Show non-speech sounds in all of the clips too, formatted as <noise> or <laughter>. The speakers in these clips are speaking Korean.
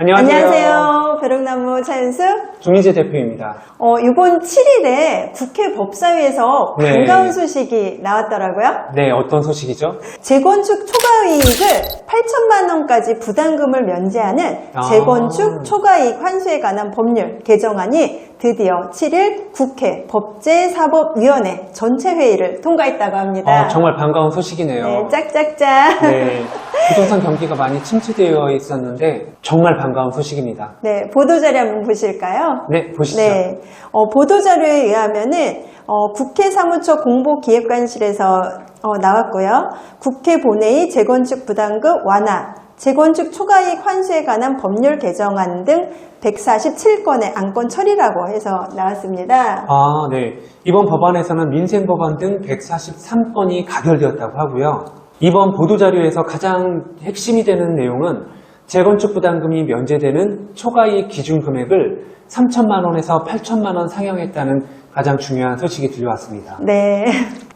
안녕하세요. 안녕하세요. 벼룩나무 차윤수. 중희재 대표입니다. 어, 이번 7일에 국회 법사위에서 네. 반가운 소식이 나왔더라고요. 네, 어떤 소식이죠? 재건축 초과이익을 8천만 원까지 부담금을 면제하는 아. 재건축 초과이익 환수에 관한 법률 개정안이 드디어 7일 국회 법제사법위원회 전체 회의를 통과했다고 합니다. 어, 정말 반가운 소식이네요. 네, 짝짝짝. 네, <laughs> 부동산 경기가 많이 침체되어 있었는데 정말 반가운 소식입니다. 네, 보도자료 한번 보실까요? 네, 보시죠. 네, 어, 보도자료에 의하면은 어, 국회 사무처 공보기획관실에서 어, 나왔고요. 국회 본회의 재건축 부담금 완화, 재건축 초과이익 환수에 관한 법률 개정안 등 147건의 안건 처리라고 해서 나왔습니다. 아, 네. 이번 법안에서는 민생 법안 등 143건이 가결되었다고 하고요. 이번 보도자료에서 가장 핵심이 되는 내용은 재건축 부담금이 면제되는 초과이익 기준 금액을 3천만 원에서 8천만 원 상향했다는 가장 중요한 소식이 들려왔습니다. 네,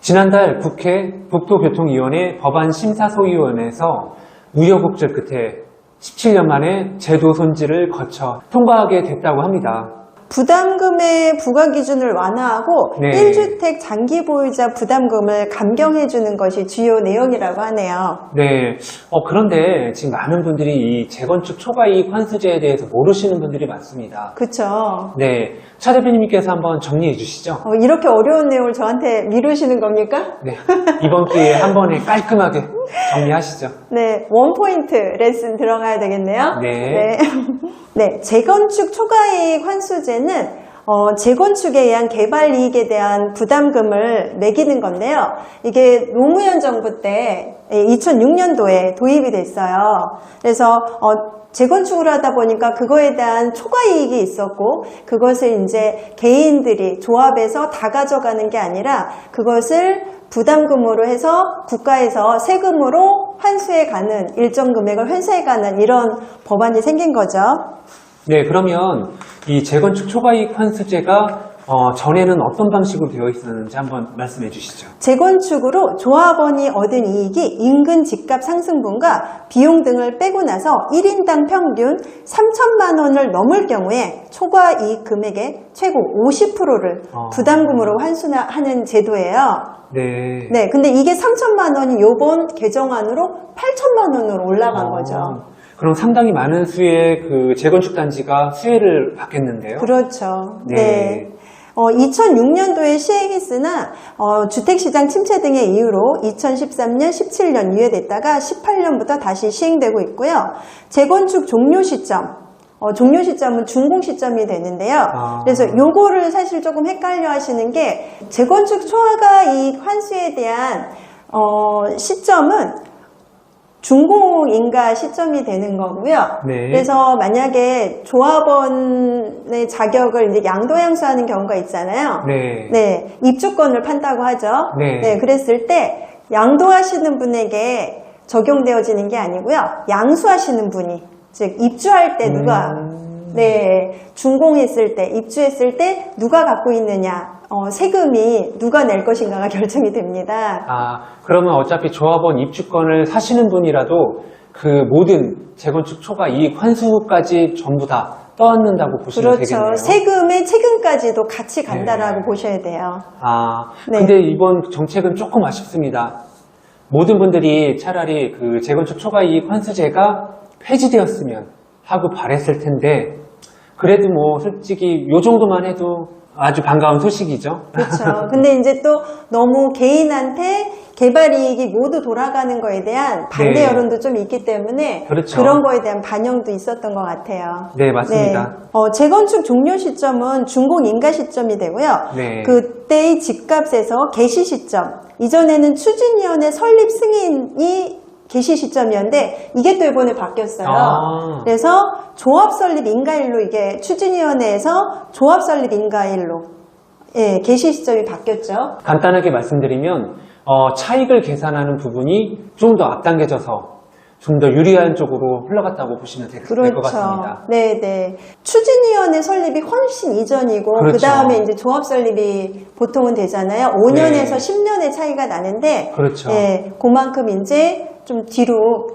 지난달 국회 국토교통위원회 법안심사소위원회에서 우여곡절 끝에 17년 만에 제도 손질을 거쳐 통과하게 됐다고 합니다. 부담금의 부과 기준을 완화하고 네. 1주택 장기 보유자 부담금을 감경해 주는 것이 주요 내용이라고 하네요. 네. 어, 그런데 지금 많은 분들이 이 재건축 초과이익 환수제에 대해서 모르시는 분들이 많습니다. 그쵸? 네. 차 대표님께서 한번 정리해 주시죠. 어, 이렇게 어려운 내용을 저한테 미루시는 겁니까? 네. 이번 기회에 한 번에 깔끔하게 정리하시죠. 네, 원포인트 레슨 들어가야 되겠네요. 네. 네. <laughs> 네, 재건축 초과이익 환수제는 어, 재건축에 의한 개발 이익에 대한 부담금을 매기는 건데요. 이게 노무현 정부 때 2006년도에 도입이 됐어요. 그래서 어, 재건축을 하다 보니까 그거에 대한 초과 이익이 있었고 그것을 이제 개인들이 조합해서 다 가져가는 게 아니라 그것을 부담금으로 해서 국가에서 세금으로 환수해 가는 일정 금액을 환수해 가는 이런 법안이 생긴 거죠. 네, 그러면 이 재건축 초과이익 환수제가 어, 전에는 어떤 방식으로 되어 있었는지 한번 말씀해 주시죠. 재건축으로 조합원이 얻은 이익이 인근 집값 상승분과 비용 등을 빼고 나서 1인당 평균 3천만 원을 넘을 경우에 초과 이익 금액의 최고 50%를 아. 부담금으로 환수하는 제도예요. 네. 네, 근데 이게 3천만 원이 요번 개정안으로 8천만 원으로 올라간 어, 거죠. 그럼 상당히 많은 수의 그 재건축 단지가 수혜를 받겠는데요. 그렇죠. 네. 네. 어, 2006년도에 시행했으나 어, 주택시장 침체 등의 이유로 2013년, 17년 유예됐다가 18년부터 다시 시행되고 있고요. 재건축 종료 시점, 어, 종료 시점은 준공 시점이 되는데요. 아. 그래서 요거를 사실 조금 헷갈려 하시는 게 재건축 초과가 이익 환수에 대한 어, 시점은 준공인가 시점이 되는 거고요. 네. 그래서 만약에 조합원의 자격을 이제 양도 양수하는 경우가 있잖아요. 네. 네, 입주권을 판다고 하죠. 네. 그랬을 때 양도하시는 분에게 적용되어지는 게 아니고요. 양수하시는 분이 즉 입주할 때 누가 음. 네 준공했을 때 입주했을 때 누가 갖고 있느냐 어, 세금이 누가 낼 것인가가 <laughs> 결정이 됩니다. 아, 그러면 어차피 조합원 입주권을 사시는 분이라도 그 모든 재건축 초과 이익 환수까지 전부 다 떠안는다고 보시면 그렇죠. 되겠네요. 세금의 책임까지도 같이 간다라고 네. 보셔야 돼요. 아, 네. 근데 이번 정책은 조금 아쉽습니다. 모든 분들이 차라리 그 재건축 초과 이익 환수제가 폐지되었으면 하고 바랬을 텐데 그래도 뭐 솔직히 요 정도만 해도 아주 반가운 소식이죠. 그렇죠. 근데 이제 또 너무 개인한테 개발 이익이 모두 돌아가는 거에 대한 반대 네. 여론도 좀 있기 때문에 그렇죠. 런 거에 대한 반영도 있었던 것 같아요. 네, 맞습니다. 네. 어, 재건축 종료 시점은 준공 인가 시점이 되고요. 네. 그때의 집값에서 개시 시점. 이전에는 추진위원회 설립 승인이 개시 시점이었는데 이게 또 이번에 바뀌었어요. 아. 그래서 조합 설립 인가일로 이게 추진위원회에서 조합 설립 인가일로 예, 개시 시점이 바뀌었죠. 간단하게 말씀드리면 어, 차익을 계산하는 부분이 좀 더 앞당겨져서 좀 더 유리한 쪽으로 흘러갔다고 보시면 될것 그렇죠. 같습니다. 네, 네. 추진위원회 설립이 훨씬 이전이고 그 그렇죠. 다음에 이제 조합 설립이 보통은 되잖아요. 5년에서 네. 10년의 차이가 나는데 그렇죠. 예, 그만큼 이제 좀 뒤로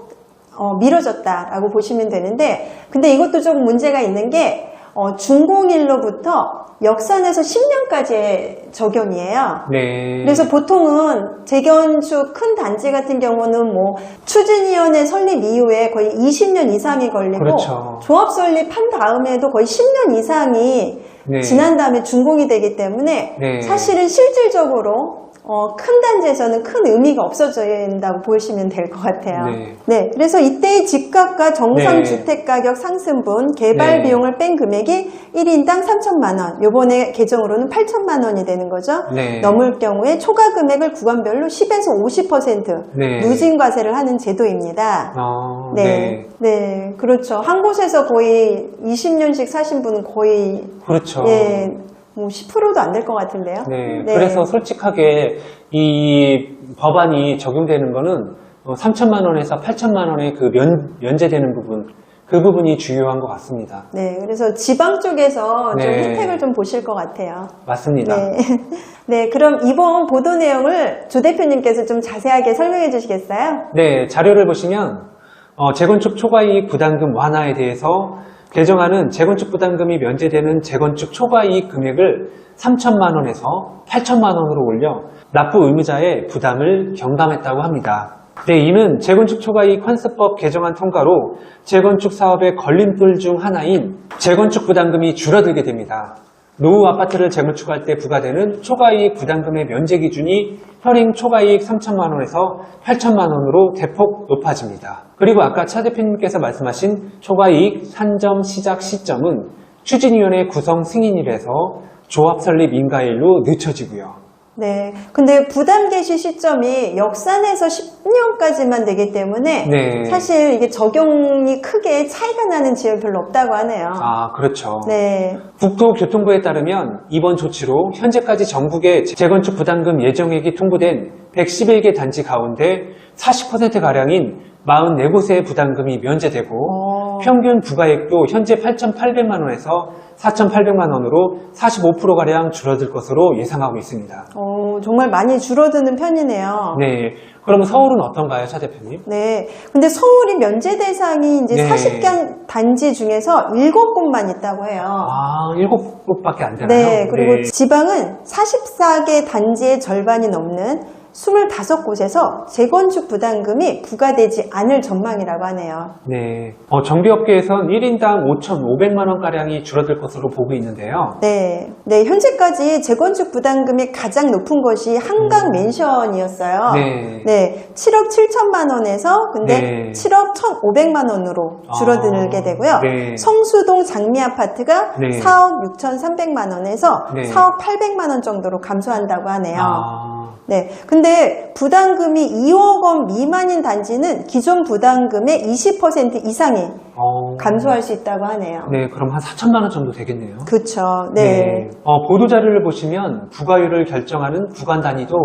어, 미뤄졌다라고 보시면 되는데 근데 이것도 좀 문제가 있는 게 어, 준공일로부터 역산에서 10년까지의 적용이에요. 네. 그래서 보통은 재건축 큰 단지 같은 경우는 뭐 추진위원회 설립 이후에 거의 20년 이상이 걸리고 그렇죠. 조합 설립한 다음에도 거의 10년 이상이 네. 지난 다음에 준공이 되기 때문에 네. 사실은 실질적으로 어, 큰 단지에서는 큰 의미가 없어진다고 보시면 될 것 같아요. 네. 그래서 이때의 집값과 정상 네. 주택 가격 상승분 개발 네. 비용을 뺀 금액이 1인당 3천만 원. 요번에 개정으로는 8천만 원이 되는 거죠. 네. 넘을 경우에 초과 금액을 구간별로 10에서 50% 네. 누진 과세를 하는 제도입니다. 어, 네. 네. 네. 그렇죠. 한 곳에서 거의 20년씩 사신 분은 거의 그렇죠. 예, 뭐 10%도 안 될 것 같은데요. 네. 그래서 솔직하게 이 법안이 적용되는 거는 3천만 원에서 8천만 원의 그 면, 면제되는 부분, 그 부분이 중요한 것 같습니다. 네, 그래서 지방 쪽에서 좀 네. 혜택을 좀 보실 것 같아요. 맞습니다. 네. <laughs> 네, 그럼 이번 보도 내용을 조 대표님께서 좀 자세하게 설명해 주시겠어요? 네, 자료를 보시면 어, 재건축 초과이익 부담금 완화에 대해서 개정안은 재건축 부담금이 면제되는 재건축 초과이익 금액을 3천만 원에서 8천만 원으로 올려 납부 의무자의 부담을 경감했다고 합니다. 네, 이는 재건축 초과이익 환수법 개정안 통과로 재건축 사업의 걸림돌 중 하나인 재건축 부담금이 줄어들게 됩니다. 노후 아파트를 재건축할 때 부과되는 초과이익 부담금의 면제 기준이 현행 초과이익 3천만 원에서 8천만 원으로 대폭 높아집니다. 그리고 아까 차 대표님께서 말씀하신 초과이익 산정 시작 시점은 추진위원회 구성 승인일에서 조합 설립 인가일로 늦춰지고요. 네. 근데 부담 개시 시점이 역산에서 10년까지만 되기 때문에 네. 사실 이게 적용이 크게 차이가 나는 지역이 별로 없다고 하네요. 아, 그렇죠. 네. 국토교통부에 따르면 이번 조치로 현재까지 전국에 재건축 부담금 예정액이 통보된 111개 단지 가운데 40%가량인 44곳의 부담금이 면제되고 어. 평균 부가액도 현재 8,800만 원에서 4,800만 원으로 45%가량 줄어들 것으로 예상하고 있습니다. 어, 정말 많이 줄어드는 편이네요. 네. 그럼 서울은 어떤가요, 차 대표님? 네. 근데 서울이 면제 대상이 이제 네. 40개 단지 중에서 7곳만 있다고 해요. 아, 일곱 곳밖에 안 되나요? 네. 그리고 네. 지방은 44개 단지의 절반이 넘는 25곳에서 재건축 부담금이 부과되지 않을 전망이라고 하네요. 네. 어, 정비업계에선 1인당 5,500만 원가량이 줄어들 것으로 보고 있는데요. 네. 네, 현재까지 재건축 부담금이 가장 높은 것이 한강 맨션이었어요. 네. 네, 7억 7천만 원에서 근데 네. 7억 1,500만 원으로 줄어들게 아, 되고요. 네. 성수동 장미 아파트가 네. 4억 6,300만 원에서 네. 4억 800만 원 정도로 감소한다고 하네요. 아, 네. 근데 부담금이 2억 원 미만인 단지는 기존 부담금의 20% 이상이 어, 감소할 수 있다고 하네요. 네, 그럼 한 4천만 원 정도 되겠네요. 그렇죠. 네. 어, 보도 자료를 보시면 부가율을 결정하는 구간 단위도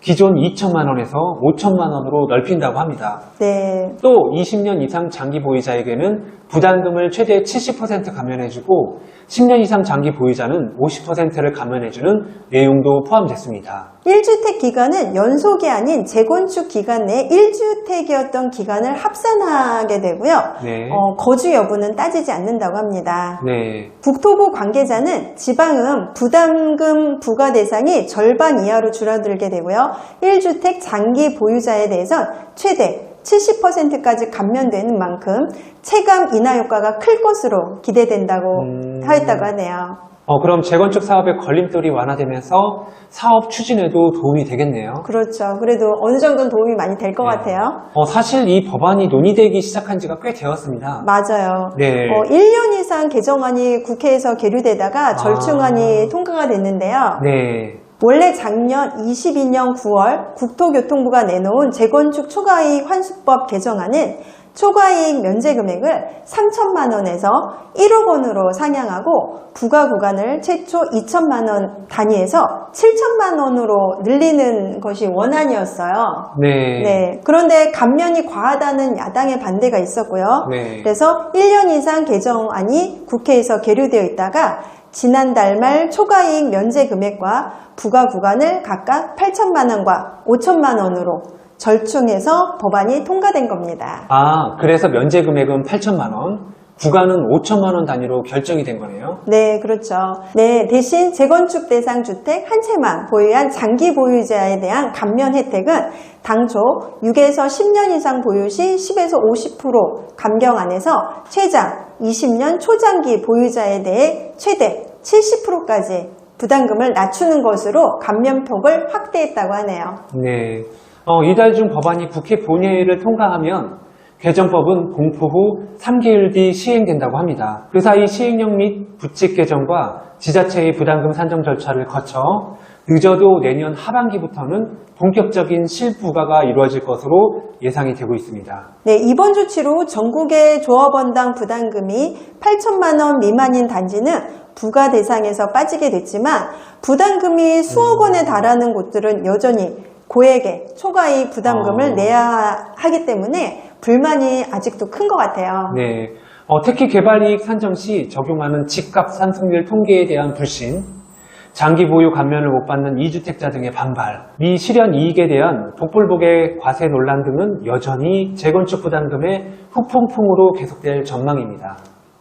기존 2천만 원에서 5천만 원으로 넓힌다고 합니다. 네. 또 20년 이상 장기 보유자에게는 부담금을 최대 70% 감면해주고 10년 이상 장기 보유자는 50%를 감면해주는 내용도 포함됐습니다. 1주택 기간은 연속이 아닌 재건축 기간 내 1주택이었던 기간을 합산하게 되고요. 네. 어, 거주 여부는 따지지 않는다고 합니다. 네. 국토부 관계자는 지방은 부담금 부과 대상이 절반 이하로 줄어들게 되고요. 1주택 장기 보유자에 대해선 최대 70%까지 감면되는 만큼 체감 인하 효과가 클 것으로 기대된다고 음. 하였다고 하네요. 어, 그럼 재건축 사업의 걸림돌이 완화되면서 사업 추진에도 도움이 되겠네요. 그렇죠. 그래도 어느 정도는 도움이 많이 될것 네. 같아요. 어, 사실 이 법안이 논의되기 시작한 지가 꽤 되었습니다. 맞아요. 네. 어, 1년 이상 개정안이 국회에서 계류되다가 절충안이 통과가 됐는데요. 네. 원래 작년 22년 9월 국토교통부가 내놓은 재건축 초과이익 환수법 개정안은 초과이익 면제 금액을 3천만 원에서 1억 원으로 상향하고 부과 구간을 최초 2천만 원 단위에서 7천만 원으로 늘리는 것이 원안이었어요. 네. 네. 그런데 감면이 과하다는 야당의 반대가 있었고요. 네. 그래서 1년 이상 개정안이 국회에서 계류되어 있다가 지난달 말 초과이익 면제 금액과 부과 구간을 각각 8천만 원과 5천만 원으로 절충해서 법안이 통과된 겁니다. 아, 그래서 면제 금액은 8천만 원, 구간은 5천만 원 단위로 결정이 된 거네요. 네, 그렇죠. 네, 대신 재건축 대상 주택 한 채만 보유한 장기 보유자에 대한 감면 혜택은 당초 6에서 10년 이상 보유 시 10에서 50% 감경 안에서 최장 20년 초장기 보유자에 대해 최대 70%까지 부담금을 낮추는 것으로 감면폭을 확대했다고 하네요. 네. 어, 이달 중 법안이 국회 본회의를 통과하면 개정법은 공포 후 3개월 뒤 시행된다고 합니다. 그 사이 시행령 및 부칙 개정과 지자체의 부담금 산정 절차를 거쳐 늦어도 내년 하반기부터는 본격적인 실부과가 이루어질 것으로 예상이 되고 있습니다. 네, 이번 조치로 전국의 조합원당 부담금이 8천만 원 미만인 단지는 부과 대상에서 빠지게 됐지만 부담금이 수억 원에 달하는 곳들은 여전히 고액의 초과의 부담금을 아. 내야 하기 때문에 불만이 아직도 큰 것 같아요. 네. 어, 특히 개발이익 산정 시 적용하는 집값 상승률 통계에 대한 불신, 장기 보유 감면을 못 받는 이주택자 등의 반발, 미 실현 이익에 대한 복불복의 과세 논란 등은 여전히 재건축 부담금의 후폭풍으로 계속될 전망입니다.